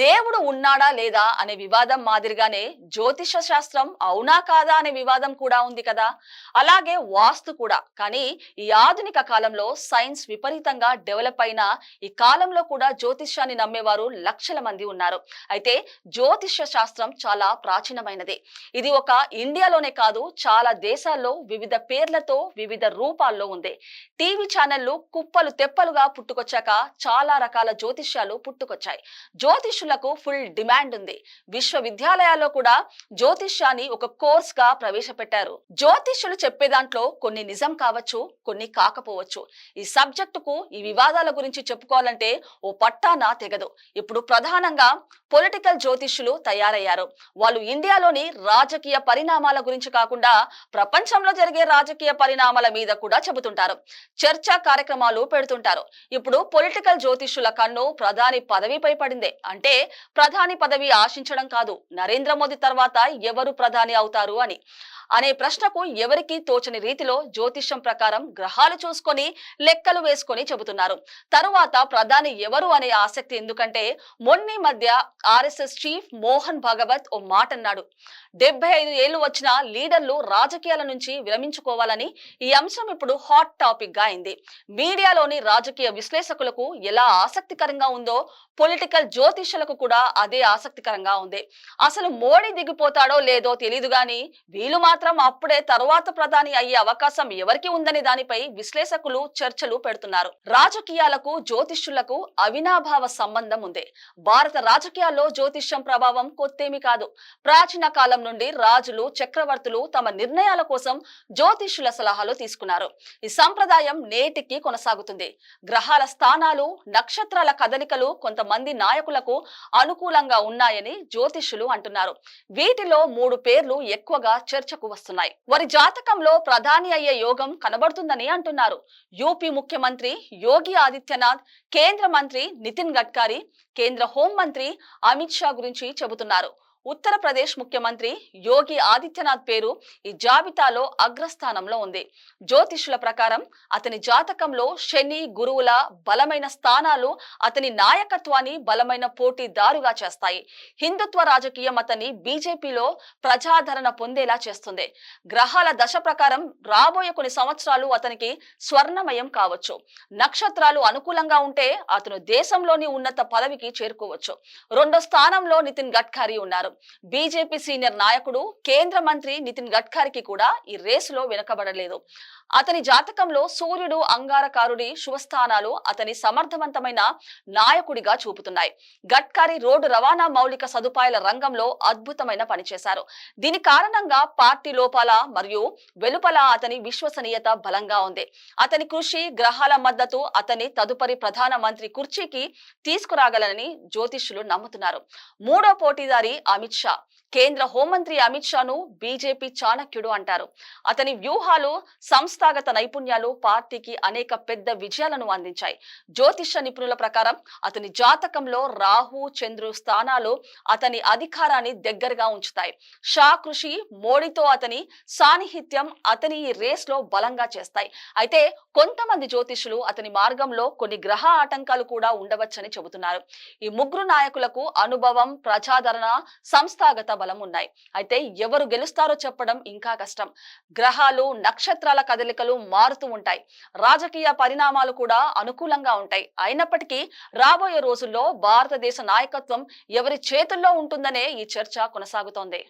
దేవుడు ఉన్నాడా లేదా అనే వివాదం మాదిరిగానే జ్యోతిష శాస్త్రం అవునా కాదా అనే వివాదం కూడా ఉంది కదా. అలాగే వాస్తు కూడా. కానీ ఈ ఆధునిక కాలంలో సైన్స్ విపరీతంగా డెవలప్ అయిన ఈ కాలంలో కూడా జ్యోతిష్యాన్ని నమ్మేవారు లక్షల మంది ఉన్నారు. అయితే జ్యోతిష శాస్త్రం చాలా ప్రాచీనమైనది. ఇది ఒక ఇండియాలోనే కాదు చాలా దేశాల్లో వివిధ పేర్లతో వివిధ రూపాల్లో ఉంది. టీవీ ఛానళ్ళు కుప్పలు తెప్పలుగా పుట్టుకొచ్చాక చాలా రకాల జ్యోతిష్యాలు పుట్టుకొచ్చాయి. జ్యోతిష్యులకు ఫుల్ డిమాండ్ ఉంది. విశ్వవిద్యాలయాల్లో కూడా జ్యోతిష్యాన్ని ఒక కోర్స్గా ప్రవేశపెట్టారు. జ్యోతిష్యులు చెప్పే దాంట్లో కొన్ని నిజం కావచ్చు కొన్ని కాకపోవచ్చు. ఈ సబ్జెక్టుకు ఈ వివాదాల గురించి చెప్పుకోవాలంటే ఓ పట్టాన తెగదు. ఇప్పుడు ప్రధానంగా పొలిటికల్ జ్యోతిష్యులు తయారయ్యారు. వాళ్ళు ఇండియాలోని రాజకీయ పరిణామాల గురించి కాకుండా ప్రపంచంలో జరిగే రాజకీయ పరిణామాల మీద కూడా చెబుతుంటారు. చర్చా కార్యక్రమాలు పెడుతుంటారు. ఇప్పుడు పొలిటికల్ జ్యోతిష్యుల కన్ను ప్రధాని పదవిపై పడిందే. అంటే ప్రధాని పదవి ఆశించడం కాదు. నరేంద్ర మోదీ తర్వాత ఎవరు ప్రధాని అవుతారు అని. అనే ప్రశ్నకు ఎవరికీ తోచని రీతిలో జ్యోతిష్యం ప్రకారం గ్రహాలు చూసుకొని లెక్కలు వేసుకొని చెబుతున్నారు. తరువాత ప్రధాని ఎవరు అనే ఆసక్తి ఎందుకంటే మొన్ని మధ్య ఆర్ఎస్ఎస్ చీఫ్ మోహన్ భాగవత్ ఓ మాట అన్నాడు డెబ్బై ఐదు ఏళ్ళు వచ్చిన లీడర్లు రాజకీయాల నుంచి విరమించుకోవాలని ఈ అంశం ఇప్పుడు హాట్ టాపిక్గా అయింది. మీడియాలోని రాజకీయ విశ్లేషకులకు ఎలా ఆసక్తికరంగా ఉందో పొలిటికల్ జ్యోతిష్యులకు కూడా అదే ఆసక్తికరంగా ఉంది. అసలు మోడీ దిగిపోతాడో లేదో తెలియదు గాని వీళ్ళు మాత్రం అప్పుడే తరువాత ప్రధాని అయ్యే అవకాశం ఎవరికి ఉందనే దానిపై విశ్లేషకులు చర్చలు పెడుతున్నారు. రాజకీయాలకు జ్యోతిష్యులకు అవినాభావ సంబంధం ఉంది. భారత రాజకీయాల్లో జ్యోతిష్యం ప్రభావం కొత్తేమి కాదు. ప్రాచీన కాలం నుండి రాజులు చక్రవర్తులు తమ నిర్ణయాల కోసం జ్యోతిష్యుల సలహాలు తీసుకున్నారు. ఈ సంప్రదాయం నేటికి కొనసాగుతుంది. గ్రహాల స్థానాలు నక్షత్రాల కదలికలు కొంతమంది నాయకులకు అనుకూలంగా ఉన్నాయని జ్యోతిష్యులు అంటున్నారు. వీటిలో మూడు పేర్లు ఎక్కువగా చర్చకు వస్తున్నాయి. వారి జాతకంలో ప్రధాని అయ్యే యోగం కనబడుతుందని అంటున్నారు. యూపీ ముఖ్యమంత్రి యోగి ఆదిత్యనాథ్ కేంద్ర మంత్రి నితిన్ గడ్కరీ కేంద్ర హోంమంత్రి అమిత్ షా గురించి చెబుతున్నారు. ఉత్తరప్రదేశ్ ముఖ్యమంత్రి యోగి ఆదిత్యనాథ్ పేరు ఈ జాబితాలో అగ్రస్థానంలో ఉంది. జ్యోతిషుల ప్రకారం అతని జాతకంలో శని గురువుల బలమైన స్థానాలు అతని నాయకత్వాన్ని బలమైన పోటీదారుగా చేస్తాయి. హిందుత్వ రాజకీయం అతన్ని బీజేపీలో ప్రజాదరణ పొందేలా చేస్తుంది. గ్రహాల దశ ప్రకారం రాబోయే కొన్ని సంవత్సరాలు అతనికి స్వర్ణమయం కావచ్చు. నక్షత్రాలు అనుకూలంగా ఉంటే అతను దేశంలోని ఉన్నత పదవికి చేరుకోవచ్చు. రెండో స్థానంలో నితిన్ గడ్కరీ ఉన్నారు. బీజేపీ సీనియర్ నాయకుడు కేంద్ర మంత్రి నితిన్ గడ్కరీకి కూడా ఈ రేసులో వెనకబడలేదు. అతని జాతకంలో సూర్యుడు అంగారకారుడి శుభస్థానాలు అతని సమర్థవంతమైన నాయకుడిగా చూపుతున్నాయి. గడ్కరీ రోడ్డు రవాణా మౌలిక సదుపాయాల రంగంలో అద్భుతమైన పనిచేశారు. దీని కారణంగా పార్టీ లోపల మరియు వెలుపల అతని విశ్వసనీయత బలంగా ఉంది. అతని కృషి గ్రహాల మద్దతు అతని తదుపరి ప్రధాన మంత్రి కుర్చీకి తీసుకురాగలనని జ్యోతిష్యులు నమ్ముతున్నారు. మూడో పోటీదారి అమిత్ షా. కేంద్ర హోంమంత్రి అమిత్ షాను బీజేపీ చాణక్యుడు అంటారు. అతని వ్యూహాలు సంస్థాగత నైపుణ్యాలు పార్టీకి అనేక పెద్ద విజయాలను అందించాయి. జ్యోతిష నిపుణుల ప్రకారం అతని జాతకంలో రాహు చంద్రు స్థానాలు అతని అధికారాన్ని దగ్గరగా ఉంచుతాయి. షా కృషి మోడీతో అతని సాన్నిహిత్యం అతని ఈ రేస్లో బలంగా చేస్తాయి. అయితే కొంతమంది జ్యోతిషులు అతని మార్గంలో కొన్ని గ్రహ ఆటంకాలు కూడా ఉండవచ్చని చెబుతున్నారు. ఈ ముగ్గురు నాయకులకు అనుభవం ప్రజాదరణ సంస్థాగత బలం ఉన్నాయి. అయితే ఎవరు గెలుస్తారో చెప్పడం ఇంకా కష్టం. గ్రహాలు నక్షత్రాల కదలికలు మారుతూ ఉంటాయి. రాజకీయ పరిణామాలు కూడా అనుకూలంగా ఉంటాయి. అయినప్పటికీ రాబోయే రోజుల్లో భారతదేశ నాయకత్వం ఎవరి చేతుల్లో ఉంటుందనే ఈ చర్చ కొనసాగుతోంది.